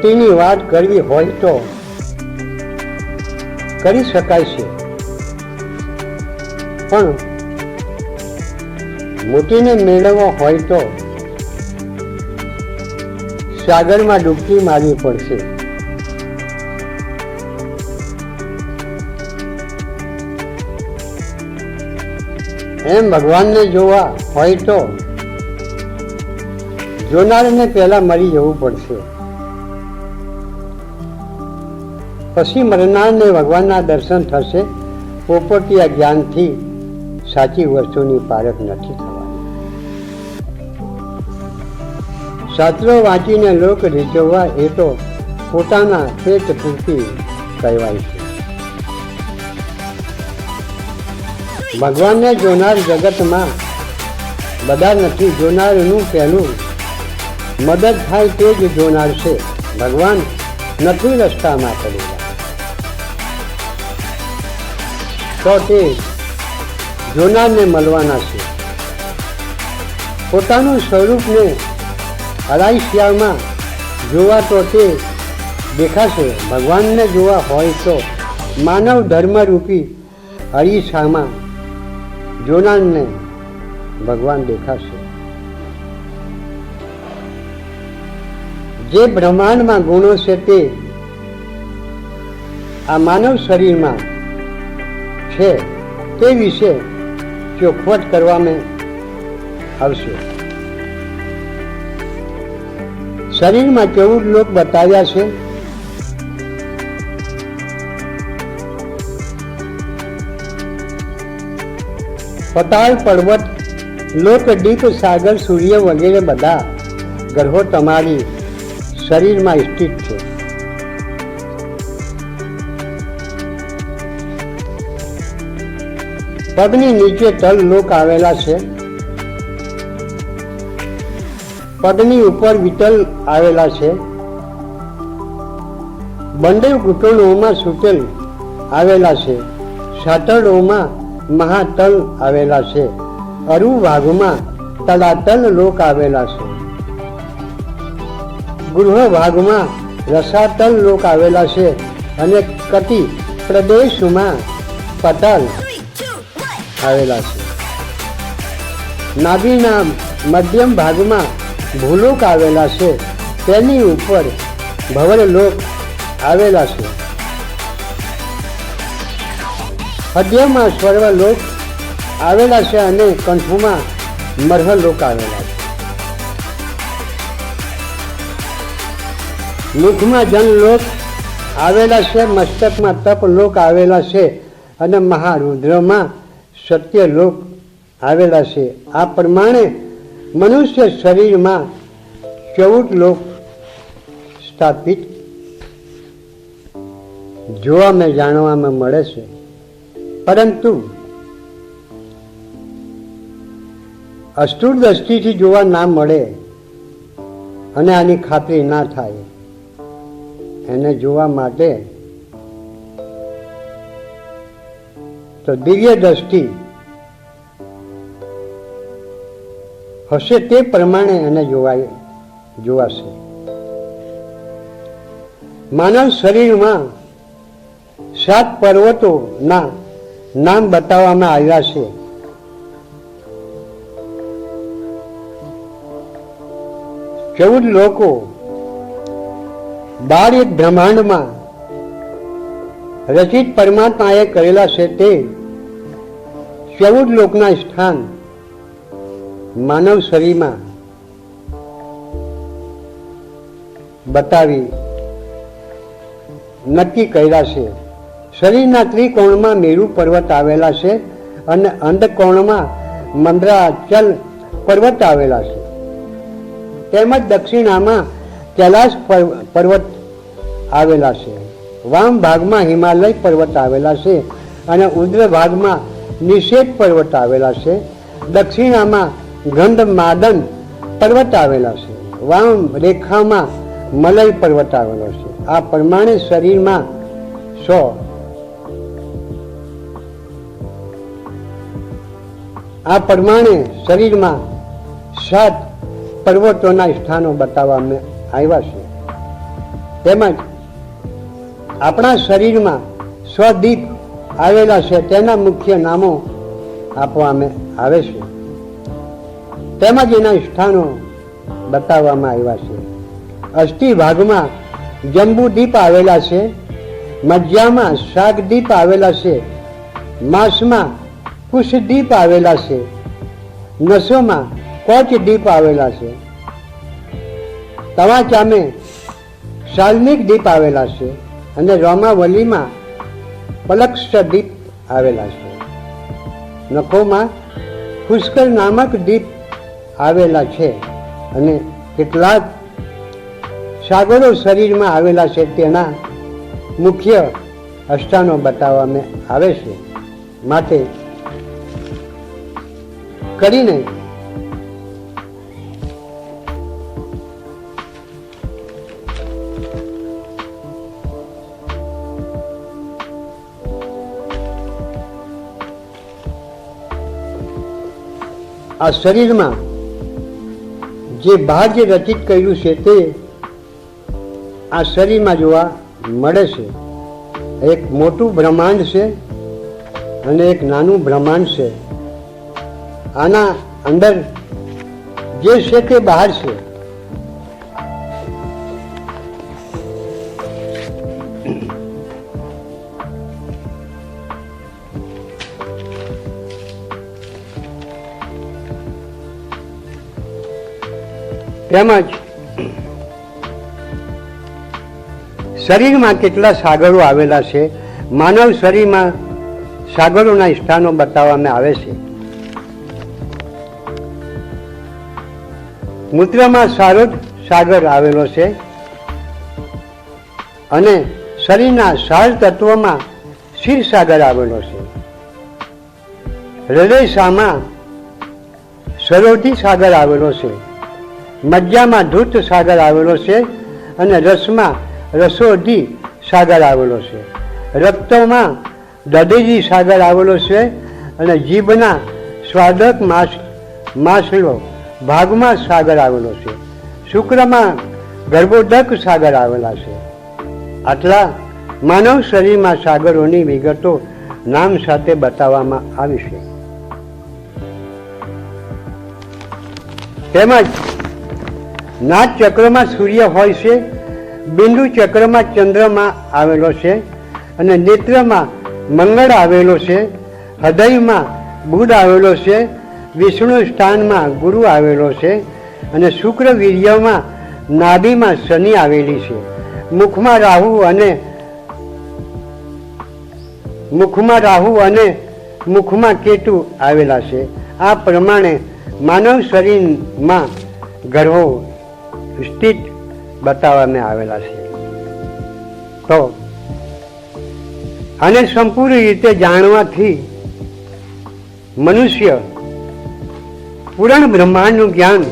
મોતીની વાત કરવી હોય તો કરી શકાય છે. પણ મોતીને મેળવવો હોય તો સાગરમાં ડૂબકી મારવી પડશે. એમ ભગવાનને જોવા હોય તો જોનારને પહેલા મરી જવું પડશે. પછી મરનારને ભગવાનના દર્શન થશે, પોપટિયા જ્ઞાનથી સાચી વસ્તુની પારખ નથી થવાની. શાસ્ત્રો વાંચીને લોક રીચવવા એ તો પોતાના પેટ પૂરતી કહેવાય છે. ભગવાનને જોનાર જગતમાં બધા નથી, જોનારનું પહેલું મદદ થાય તે જ જોનાર છે. ભગવાન નથી રસ્તામાં પડેલા. તો તે જોનારને મળવાના છે. પોતાનું સ્વરૂપને અલાયશિયામાં જોવા તો તે દેખાશે. ભગવાનને જોવા હોય તો માનવ ધર્મરૂપી અરીસામાં જોનારને ભગવાન દેખાશે. જે બ્રહ્માંડમાં ગુણો છે તે આ માનવ શરીરમાં છે તે વિશે ચોખવટ કરવામાં આવશે. શરીરમાં ચૌદ લોક બતાવ્યા છે. પતાળ, પર્વત, લોક, દીપ, સાગર, સૂર્ય વગેરે બધા ગ્રહો તમારી શરીરમાં સ્થિત છે. પગની નીચે તલ લોક આવેલા છે. પગની ઉપર વિતલ આવેલા છે. બંને ઘૂંટણોમાં સૂતલ આવેલા છે. સાતરડોમાં મહાતલ આવેલા છે. અરુ ભાગમાં તલાતલ લોક આવેલા છે. ગૃહ ભાગમાં રસાતલ લોક આવેલા છે અને કતિ પ્રદેશમાં પટલ આવેલા છે. નાભીના મધ્યમ ભાગમાં ભૂલોક આવેલા છે. તેની ઉપર ભવરલોક આવેલા છે. હદ્યમાં સ્વર્વલોક આવેલા છે અને કંઠમાં મરહલોક આવેલા છે. મુખમાં જનલોક આવેલા છે, મસ્તકમાં તપલોક આવેલા છે અને મહારુદ્રમાં સત્યલોક આવેલા છે. આ પ્રમાણે મનુષ્ય શરીરમાં ચૌદ લોક સ્થાપિત જોવામાં, જાણવામાં મળે છે. પરંતુ અષ્ટુર દ્રષ્ટિથી જોવા ના મળે અને આની ખાતરી ના થાય. એને જોવા માટે તો દિવ્ય દ્રષ્ટિ હશે તે પ્રમાણે એને જોવાય, જોવાશે. માનવ શરીરમાં સાત પર્વતોના નામ બતાવવામાં આવ્યા છે. ચૌદ લોકો બાર એક બ્રહ્માંડમાં રચિત પરમાત્માએ કરેલા છે તે ચૌદ લોકના સ્થાન માનવ શરીરમાં બતાવી નક્કી કર્યા છે. શરીરના ત્રિકોણમાં મેરુ પર્વત આવેલા છે અને અંધકોણમાં મંદ્રાચલ પર્વત આવેલા છે. તેમજ દક્ષિણામાં કૈલાસ પર્વ- પર્વત આવેલા છે. વામ ભાગમાં હિમાલય પર્વત આવેલા છે અને ઉદ્ર ભાગમાં નિષેધ પર્વત આવેલા છે. દક્ષિણામાં ગંધમાદન પર્વત આવેલા છે. વામ રેખામાં મલય પર્વત આવેલો છે. આ પ્રમાણે શરીરમાં સો. આ પ્રમાણે શરીરમાં સાત પર્વતોના સ્થાનો બતાવવામાં આવ્યા છે. તેમજ આપણા શરીરમાં સ્વદીપ આવેલા છે, તેના મુખ્ય નામો આપવામાં આવે છે. તેમજ એના સ્થાનો બતાવવામાં આવ્યા છે. અસ્થિ ભાગમાં જંબુદીપ આવેલા છે, મજ્જામાં શાકદીપ આવેલા છે, માંસમાં કુશદીપ આવેલા છે, નસોમાં કોચ દીપ આવેલા છે. તવા ચામે શાલ્મિક દીપ આવેલા છે. અને રોમાવલીમાં પલક્ષ દીપ આવેલા છે. નખોમાં પુષ્કર નામક દીપ આવેલા છે અને કેટલાક સાગરો શરીરમાં આવેલા છે. તેના મુખ્ય અષ્ટાનો બતાવવામાં આવે છે. માટે કરીને આ શરીરમાં જે ભાગ્ય રચિત કર્યું છે તે આ શરીરમાં જોવા મળે છે. એક મોટું બ્રહ્માંડ છે અને એક નાનું બ્રહ્માંડ છે. આના અંદર જે છે તે બહાર છે. તેમજ શરીરમાં કેટલા સાગરો આવેલા છે, માનવ શરીરમાં સાગરોના સ્થાનો બતાવવામાં આવે છે. મૂત્રમાં સારો સાગર આવેલો છે અને શરીરના સાર તત્વોમાં સાગર આવેલો છે. હૃદયશામાં સરોધી સાગર આવેલો છે. મજ્જામાં ધૂત સાગર આવેલો છે અને રસમાં રસોધી સાગર આવેલો છે. રક્તમાં દડેજી સાગર આવેલો છે અને જીભના સ્વાદક માસ માસલો ભાગમાં સાગર આવેલો છે. શુક્રમાં ગર્ભોદક સાગર આવેલા છે. આટલા માનવ શરીરમાં સાગરોની વિગતો નામ સાથે બતાવવામાં આવી છે. તેમજ નાદ ચક્રમાં સૂર્ય હોય છે, બિંદુ ચક્રમાં ચંદ્રમાં આવેલો છે અને નેત્રમાં મંગળ આવેલો છે, હૃદયમાં બુધ આવેલો છે, વિષ્ણુ સ્થાનમાં ગુરુ આવેલો છે અને શુક્ર વીર્યમાં નાભીમાં શનિ આવેલી છે. મુખમાં રાહુ અને મુખમાં રાહુ અને મુખમાં કેતુ આવેલા છે. આ પ્રમાણે માનવ શરીરમાં ગ્રહો જ બતાવવામાં આવેલા છે. તો આને સંપૂર્ણ રીતે જાણવાથી મનુષ્ય પૂરણ બ્રહ્માંડનું જ્ઞાન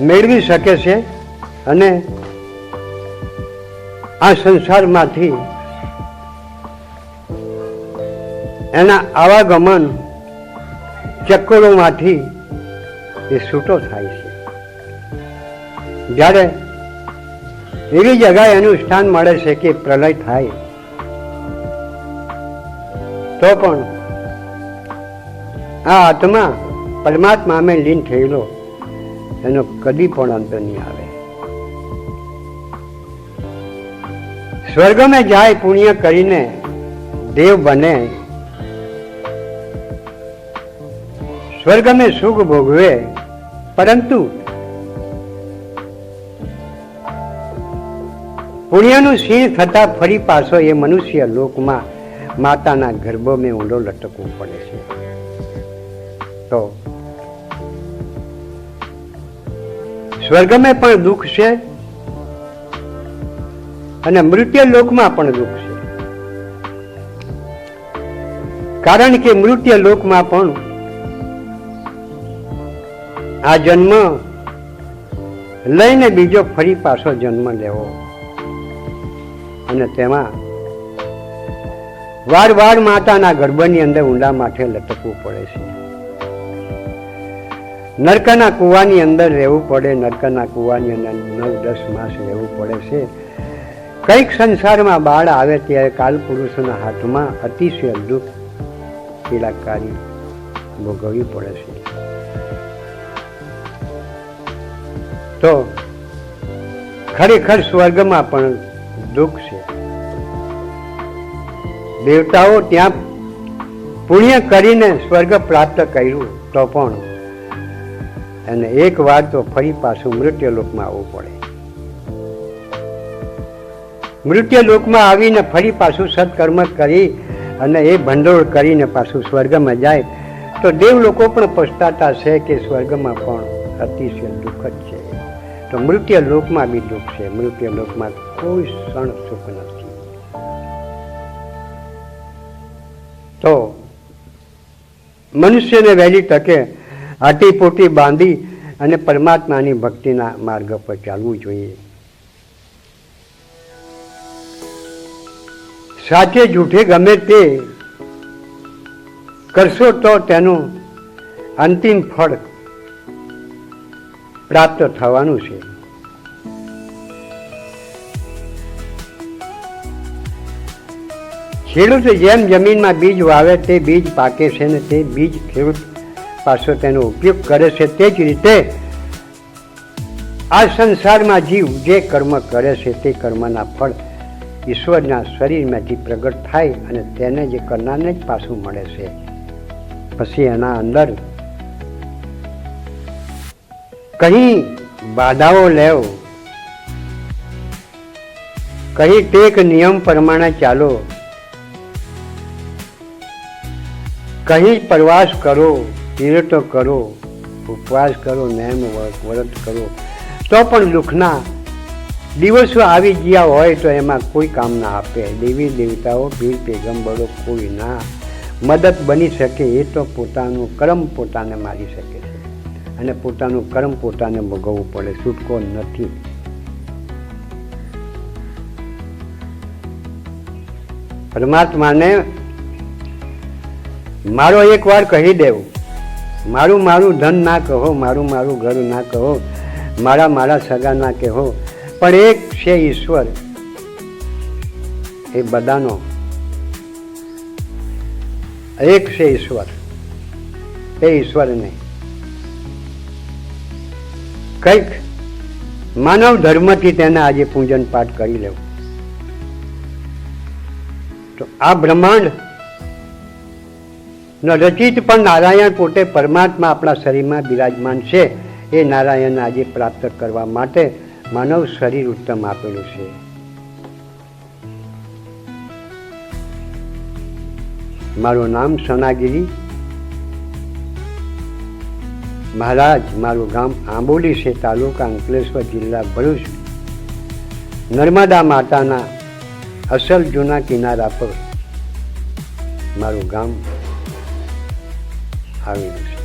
મેળવી શકે છે અને આ સંસારમાંથી એના આવાગમન ચક્કરોમાંથી એ છૂટો થાય છે. જ્યારે એવી જગ્યાએ એનું સ્થાન મળે છે કે પ્રલય થાય, તો પણ આ આત્મા પરમાત્મામાં લીન થયેલો, એનો કદી પણ અંત નહીં આવે. સ્વર્ગમાં જાય પુણ્ય કરીને દેવ બને, સ્વર્ગમાં સુખ ભોગવે, પરંતુ પુણ્યનું સિંહ થતા ફરી પાછો એ મનુષ્ય લોકમાં માતાના ગર્ભમાં ઊંડો લટકવું પડે છે. તો સ્વર્ગમાં પણ દુઃખ છે અને મૃત્યુ લોકમાં પણ દુઃખ છે. કારણ કે મૃત્યુ લોકમાં પણ આ જન્મ લઈને બીજો ફરી પાછો જન્મ લેવો અને તેમાં વાર વાર માતાના ગર્ભની અંદર ઊંડા માથે લટકવું પડે છે. નરકના કૂવાની અંદર રહેવું પડે, નરકના કૂવાની અંદર નવ, દસ માસ રહેવું પડે છે. કંઈક સંસારમાં બાળ આવે ત્યારે કાલ પુરુષના હાથમાં અતિશય દુઃખ, પીડાકારી ભોગવવી પડે છે. તો ખરેખર સ્વર્ગમાં પણ દુઃખ છે. દેવતાઓ ત્યાં પુણ્ય કરીને સ્વર્ગ પ્રાપ્ત કર્યું તો પણ અને એક વાર તો ફરી પાછું મૃત્યુલોકમાં આવવું પડે. મૃત્યુલોકમાં આવીને ફરી પાછું સત્કર્મ કરી અને એ ભંડોળ કરીને પાછું સ્વર્ગમાં જાય. તો દેવ લોકો પણ પછતાતા છે કે સ્વર્ગમાં પણ અતિશય દુઃખ જ છે. તો મૃત્યુ લોકમાં બી દુઃખ છે. મૃત્યુ લોકમાં કોઈ ક્ષણ સુખ નથી. તો મનુષ્યને વહેલી તકે આટીપોટી બાંધી અને પરમાત્માની ભક્તિના માર્ગ પર ચાલવું જોઈએ. સાચે જૂઠે ગમે તે કરશો તો તેનું અંતિમ ફળ પ્રાપ્ત થવાનું છે. ખેડૂત જેમ જમીનમાં બીજ વાવે તે બીજ પાકે છે ને તે બીજ ખેડૂત પાછો તેનો ઉપયોગ કરે છે તે જ રીતે આ સંસારમાં જીવ જે કર્મ કરે છે તે કર્મના ફળ ઈશ્વરના શરીરમાંથી પ્રગટ થાય અને તેને જે કરનારને જ પાછું મળે છે. પછી એના અંદર કહી બાધાઓ લેવ કહી ટેક નિયમ પ્રમાણે ચાલો કહી પ્રવાસ કરો તીરતો કરો ઉપવાસ કરો નેમ વ્રત કરો તો પણ દુઃખના દિવસો આવી ગયા હોય તો એમાં કોઈ કામ ના આપે દેવી દેવતાઓ ભીર પેગમ્બરો કોઈ ના મદદ બની શકે એ તો પોતાનું કર્મ પોતાને મારી શકે છે અને પોતાનું કર્મ પોતાને ભોગવવું પડે, છૂટકો નથી. પરમાત્માને મારો એક વાર કહી દેવું. મારું મારું ધન ના કહો, મારું મારું ઘર ના કહો, મારા મારા સગા ના કહો. પણ એક છે ઈશ્વર, એ બધાનો. એક છે ઈશ્વર, એ ઈશ્વરને કંઈક માનવ ધર્મથી તેને આજે પૂજન પાઠ કરી લેવું. તો આ બ્રહ્માંડ રચિત પણ નારાયણ પોતે પરમાત્મા આપણા શરીરમાં બિરાજમાન છે, એ નારાયણ આજે પ્રાપ્ત કરવા માટે માનવ શરીર ઉત્તમ આપેલું છે. મારું નામ સનાગીરી. મહારાજ, મારું ગામ આંબોલી છે, તાલુકા અંકલેશ્વર જિલ્લા ભરૂચ. નર્મદા માતાના અસલ જૂના કિનારા પર મારું ગામ આવેલું છે.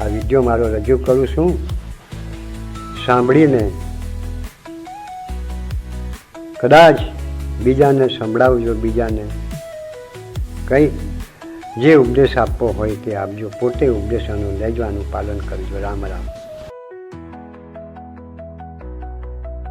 આ વીડિયો મારો રજૂ કરું છું. સાંભળીને કદાચ બીજાને સંભળાવજો, બીજાને કંઈ જે ઉપદેશ આપવો હોય તે આપજો. પોતે ઉપદેશોનું લેજવાનું પાલન કરજો. રામ રામ.